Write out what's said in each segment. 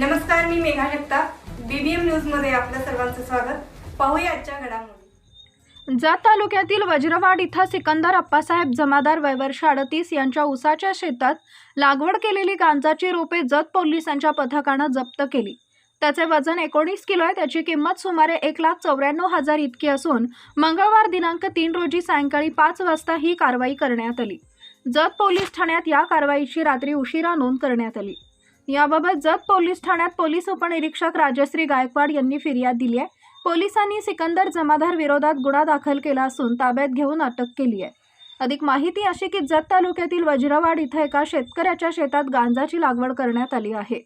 नमस्कार मी मेघा जगताप. बीबीएम न्यूजमध्ये आपलं सर्वांचं स्वागत. पाहूया आजच्या घडामोडी. जत तालुक्यातील वज्रवाड इथं सिकंदर अप्पासाहेब जमादार वयवर्ष अडतीस यांच्या उसाच्या शेतात लागवड केलेली गांजाची रोपे जत पोलिसांच्या पथकानं जप्त केली. त्याचे वजन एकोणीस किलो आहे त्याची किंमत सुमारे एक लाख चौऱ्याण्णव हजार इतकी असून मंगळवार दिनांक तीन रोजी सायंकाळी पाच वाजता ही कारवाई करण्यात आली. जत पोलीस ठाण्यात या कारवाईची रात्री उशिरा नोंद करण्यात आली. याबाबत जत पोलीस ठाण्यात पोलीस उपनिरीक्षक राजश्री गायकवाड यांनी फिर्याद दिली आहे. पोलिसांनी सिकंदर जमादार विरोधात गुन्हा दाखल केला असून ताब्यात घेऊन अटक केली आहे. अधिक माहिती अशी की जत तालुक्यातील वज्रवाड इथं एका शेतकऱ्याच्या शेतात गांजाची लागवड करण्यात आली आहे.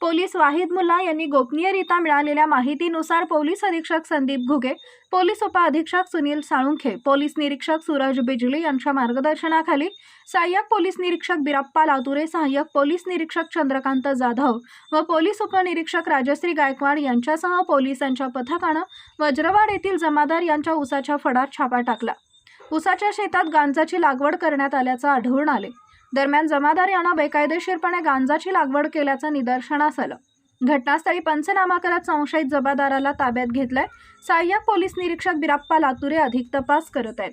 पोलीस वाहिद मुल्ला यांनी गोपनीयरित्या मिळालेल्या माहितीनुसार पोलीस अधीक्षक संदीप घुगे पोलीस उपअधीक्षक सुनील साळुंखे पोलीस निरीक्षक सूरज बिजली यांच्या मार्गदर्शनाखाली सहाय्यक पोलीस निरीक्षक बिराप्पा लातुरे सहाय्यक पोलीस निरीक्षक चंद्रकांत जाधव व पोलीस उपनिरीक्षक राजश्री गायकवाड यांच्यासह पोलिसांच्या पथकानं वज्रवाड येथील जमादार यांच्या उसाच्या फडात छापा टाकला. उसाच्या शेतात गांजाची लागवड करण्यात आल्याचं आढळून आले. दरम्यान जमादार यांना बेकायदेशीरपणे गांजाची लागवड केल्याचं निदर्शनास आलं. घटनास्थळी पंचनामा करत संशयित जबादाराला ताब्यात घेतलाय. सहाय्यक पोलीस निरीक्षक बिराप्पा लातुरे अधिक तपास करत आहेत.